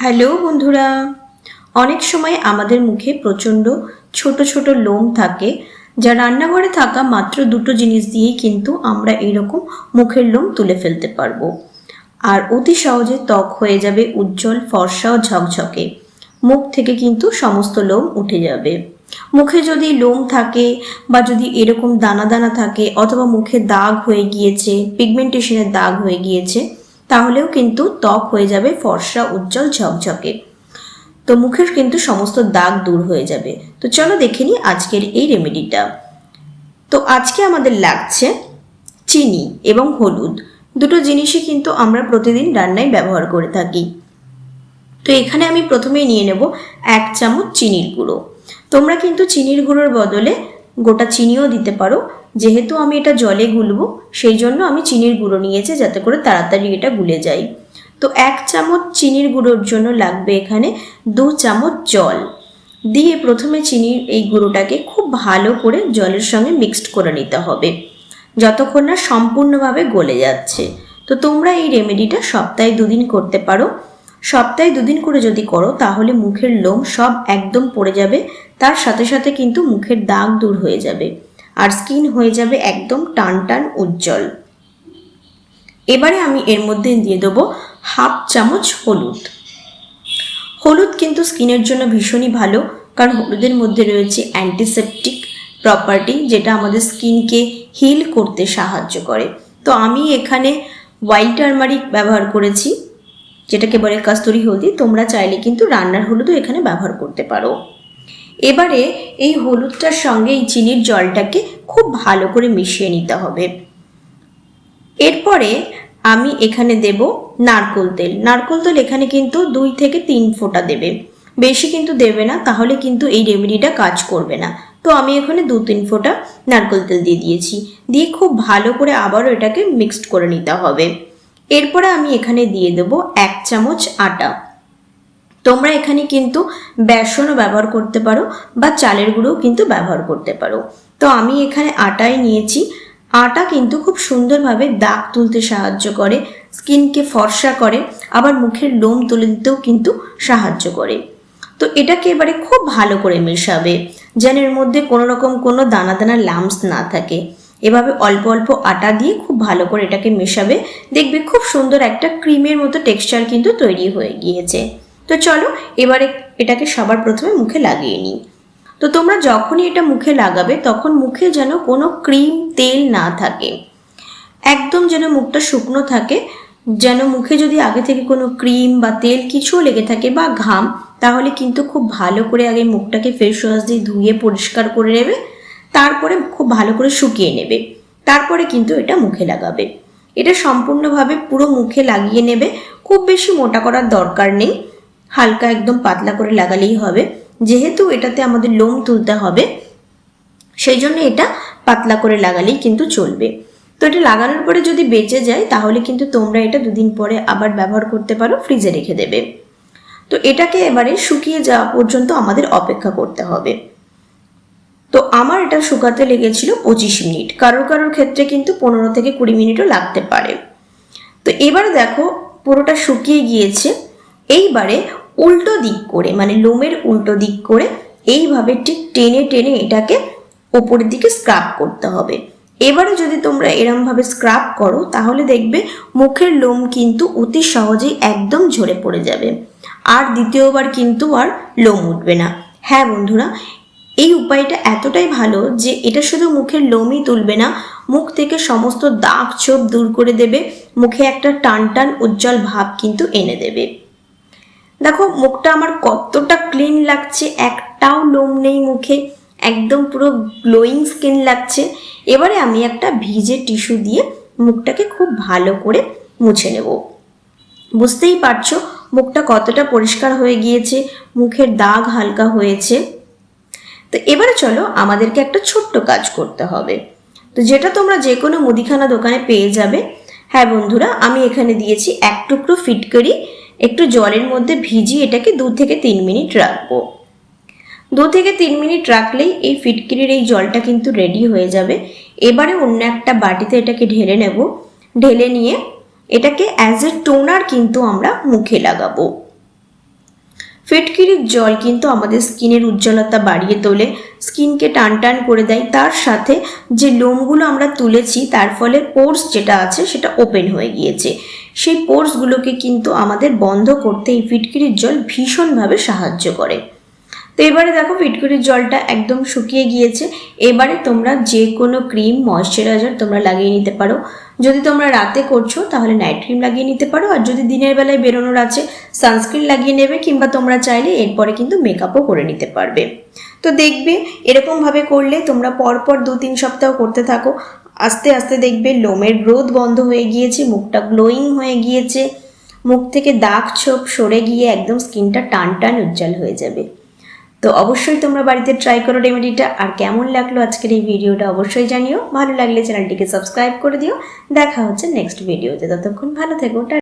Hello বন্ধুরা। অনেক সময় আমাদের মুখে প্রচণ্ড ছোট ছোট লোম থাকে, যা রান্নাঘরে থাকা মাত্র দুটো জিনিস দিয়েই কিন্তু আমরা এরকম মুখের লোম তুলে ফেলতে পারব। আর অতি সহজে ত্বক হয়ে যাবে উজ্জ্বল, ফর্সা ও ঝকঝকে। মুখ থেকে কিন্তু সমস্ত লোম উঠে যাবে। মুখে যদি লোম থাকে বা যদি এরকম দানা দানা থাকে অথবা মুখে দাগ হয়ে গিয়েছে পিগমেন্টেশনের দাগ হয়ে গিয়েছে তাহলেও কিন্তু ত্বক হয়ে যাবে, ফর্সা, উজ্জ্বল, ঝকঝকে। তো মুখের কিন্তু সমস্ত দাগ দূর হয়ে যাবে। তো চলো দেখে নিই আজকের এই রেমেডিটা তো আজকে আমাদের লাগছে চিনি এবং হলুদ। দুটো জিনিসই কিন্তু আমরা প্রতিদিন রান্নায় ব্যবহার করে থাকি। তো এখানে আমি প্রথমেই নিয়ে নেব এক চামচ চিনির গুঁড়ো। তোমরা কিন্তু চিনির গুঁড়োর বদলে গোটা চিনিও দিতে পারো। যেহেতু আমি এটা জলে গুলবো, সেই জন্য আমি চিনির গুঁড়ো নিয়েছি যাতে করে তাড়াতাড়ি এটা গুলে যায়। তো এক চামচ চিনির গুঁড়োর জন্য লাগবে এখানে দু চামচ জল। দিয়ে প্রথমে চিনির এই গুঁড়োটাকে খুব ভালো করে জলের সঙ্গে মিক্সড করে নিতে হবে। যতক্ষণ না সম্পূর্ণভাবে গলে যাচ্ছে। তো তোমরা এই রেমেডিটা সপ্তাহে দুদিন করতে পারো। সপ্তাহে দুদিন করে যদি করো, তাহলে মুখের লোম সব একদম পড়ে যাবে। তার সাথে সাথে কিন্তু মুখের দাগ দূর হয়ে যাবে আর স্কিন হয়ে যাবে একদম টান টান উজ্জ্বল। এবারে আমি এর মধ্যে দিয়ে দেবো হাফ চামচ হলুদ। হলুদ কিন্তু স্কিনের জন্য ভীষণই ভালো, কারণ হলুদের মধ্যে রয়েছে অ্যান্টিসেপটিক প্রপার্টি যেটা আমাদের স্কিনকে হিল করতে সাহায্য করে। তো আমি এখানে হোয়াইট টার্মারিক ব্যবহার করেছি, যেটাকে বলে কাস্তুরি হলদি তোমরা চাইলে কিন্তু রান্নার হলুদও এখানে ব্যবহার করতে পারো। এবারে এই হলুদটার সঙ্গে এই চিনির জলটাকে খুব ভালো করে মিশিয়ে নিতে হবে। এরপরে আমি এখানে দেব নারকোল তেল। নারকোল তেল এখানে কিন্তু দুই থেকে তিন ফোঁটা দেবে। বেশি কিন্তু দেবে না, তাহলে কিন্তু এই রেমেডিটা কাজ করবে না। তো আমি এখানে দু তিন ফোঁটা নারকোল তেল দিয়ে দিয়েছি। দিয়ে খুব ভালো করে আবারও এটাকে মিক্সড করে নিতে হবে। এরপরে আমি এখানে দিয়ে দেবো এক চামচ আটা। তোমরা এখানে কিন্তু বেসনও ব্যবহার করতে পারো বা চালের গুঁড়োও কিন্তু ব্যবহার করতে পারো। তো আমি এখানে আটাই নিয়েছি। আটা কিন্তু খুব সুন্দরভাবে দাগ তুলতে সাহায্য করে, স্কিনকে ফর্সা করে, আবার মুখের লোম তুলে দিতেও কিন্তু সাহায্য করে। তো এটাকে এবারে খুব ভালো করে মেশাবে, যেন এর মধ্যে কোনো রকম কোনো দানা দানা লামস না থাকে। এভাবে অল্প অল্প আটা দিয়ে খুব ভালো করে এটাকে মেশাবে। দেখবে খুব সুন্দর একটা ক্রিমের মতো টেক্সচার কিন্তু তৈরি হয়ে গিয়েছে। তো চলো, এবারে এটাকে সবার প্রথমে মুখে লাগিয়ে নিই। তো তোমরা যখনই এটা মুখে লাগাবে, তখন মুখে যেন কোনো ক্রিম, তেল না থাকে। একদম যেন মুখটা শুকনো থাকে, যেন মুখে যদি আগে থেকে কোনো ক্রিম বা তেল কিছুও লেগে থাকে বা ঘাম, তাহলে কিন্তু খুব ভালো করে আগে মুখটাকে ফেস ওয়াশ দিয়ে ধুয়ে পরিষ্কার করে নেবে, তারপরে খুব ভালো করে শুকিয়ে নেবে, তারপরে কিন্তু এটা মুখে লাগাবে। এটা সম্পূর্ণভাবে পুরো মুখে লাগিয়ে নেবে, খুব বেশি মোটা করার দরকার নেই। হালকা একদম পাতলা করে লাগালেই হবে। যেহেতু এটাতে আমাদের লোম তুলতে হবে, সেই জন্য এটা পাতলা করে লাগালেই কিন্তু চলবে। তো এটা লাগানোর পরে যদি বেঁচে যায়, তাহলে কিন্তু তোমরা এটা দুদিন পরে আবার ব্যবহার করতে পারো, ফ্রিজে রেখে দেবে। তো এটাকে এবারে শুকিয়ে যাওয়া পর্যন্ত আমাদের অপেক্ষা করতে হবে। তো আমার এটা শুকাতে লেগেছিল পঁচিশ মিনিট। কারোর কারোর ক্ষেত্রে কিন্তু পনেরো থেকে কুড়ি মিনিটও লাগতে পারে। তো এবার দেখো, পুরোটা শুকিয়ে গিয়েছে। এইবারে উল্টো দিক করে মানে লোমের উল্টো দিক করে এইভাবে ঠিক টেনে টেনে এটাকে ওপরের দিকে স্ক্রাব করতে হবে। এবারে যদি তোমরা এরমভাবে স্ক্রাব করো, তাহলে দেখবে মুখের লোম কিন্তু অতি সহজেই একদম ঝরে পড়ে যাবে। আর দ্বিতীয়বার কিন্তু আর লোম উঠবে না। হ্যাঁ বন্ধুরা, এই উপায়টা এতটাই ভালো যে এটা শুধু মুখের লোমই তুলবে না, মুখ থেকে সমস্ত দাগ ছোপ দূর করে দেবে, মুখে একটা টান টান উজ্জ্বল ভাব কিন্তু এনে দেবে। দেখো, মুখটা আমার কতটা ক্লিন লাগছে, একটাও লোম নেই মুখে, একদম পুরো গ্লোয়িং স্কিন লাগছে। এবারে আমি একটা ভিজে টিস্যু দিয়ে মুখটাকে খুব ভালো করে মুছে নেব। বুঝতেই পারছ, মুখটা কতটা পরিষ্কার হয়ে গিয়েছে, মুখের দাগ হালকা হয়েছে। তো এবারে চলো, আমাদেরকে একটা ছোট্ট কাজ করতে হবে। তো যেটা তোমরা যে কোনো মুদিখানা দোকানে পেয়ে যাবে হ্যাঁ বন্ধুরা, আমি এখানে দিয়েছি এক টুকরো ফিটকারি একটু জলের মধ্যে ভিজিয়ে এটাকে দু থেকে তিন মিনিট রাখব। দু থেকে তিন মিনিট রাখলেই এই ফিটকিরির এই জলটা কিন্তু রেডি হয়ে যাবে। এবারে অন্য একটা বাটিতে এটাকে ঢেলে নেব। ঢেলে নিয়ে এটাকে অ্যাজ এ টোনার কিন্তু আমরা মুখে লাগাবো। ফিটকিরির জল কিন্তু আমাদের স্কিনের উজ্জ্বলতা বাড়িয়ে তোলে। স্কিনকে টান টান করে দেয়। তার সাথে যে লোমগুলো আমরা তুলেছি, তার ফলে পোর্স যেটা আছে, সেটা ওপেন হয়ে গিয়েছে। সেই পোর্সগুলোকে কিন্তু আমাদের বন্ধ করতে এই ফিটকিরির জল ভীষণভাবে সাহায্য করে। তো এবারে দেখো ফিটকুরির জলটা একদম শুকিয়ে গিয়েছে। এবারে তোমরা যে কোনো ক্রিম, ময়শ্চারাইজার তোমরা লাগিয়ে নিতে পারো। যদি তোমরা রাতে করছ, তাহলে নাইট ক্রিম লাগিয়ে নিতে পারো। আর যদি দিনের বেলায় বেরোনোর আছে, সানস্ক্রিন লাগিয়ে নেবে, কিংবা তোমরা চাইলে এরপরে কিন্তু মেকআপও করে নিতে পারবে। তো দেখবে, এরকমভাবে করলে তোমরা পরপর দু তিন সপ্তাহ করতে থাকো। আস্তে আস্তে দেখবে লোমের গ্রোথ বন্ধ হয়ে গিয়েছে, মুখটা গ্লোয়িং হয়ে গিয়েছে। মুখ থেকে দাগ ছোপ সরে গিয়ে একদম স্কিনটা টান টান উজ্জ্বল হয়ে যাবে। তো অবশ্যই তোমরা বাড়িতে ট্রাই করো রেমেডিটা আর কেমন লাগল আজকের এই ভিডিওটা অবশ্যই জানিও। ভালো লাগলে চ্যানেলটিকে সাবস্ক্রাইব করে দিও। দেখা হচ্ছে নেক্সট ভিডিওতে ততক্ষণ ভালো থেকো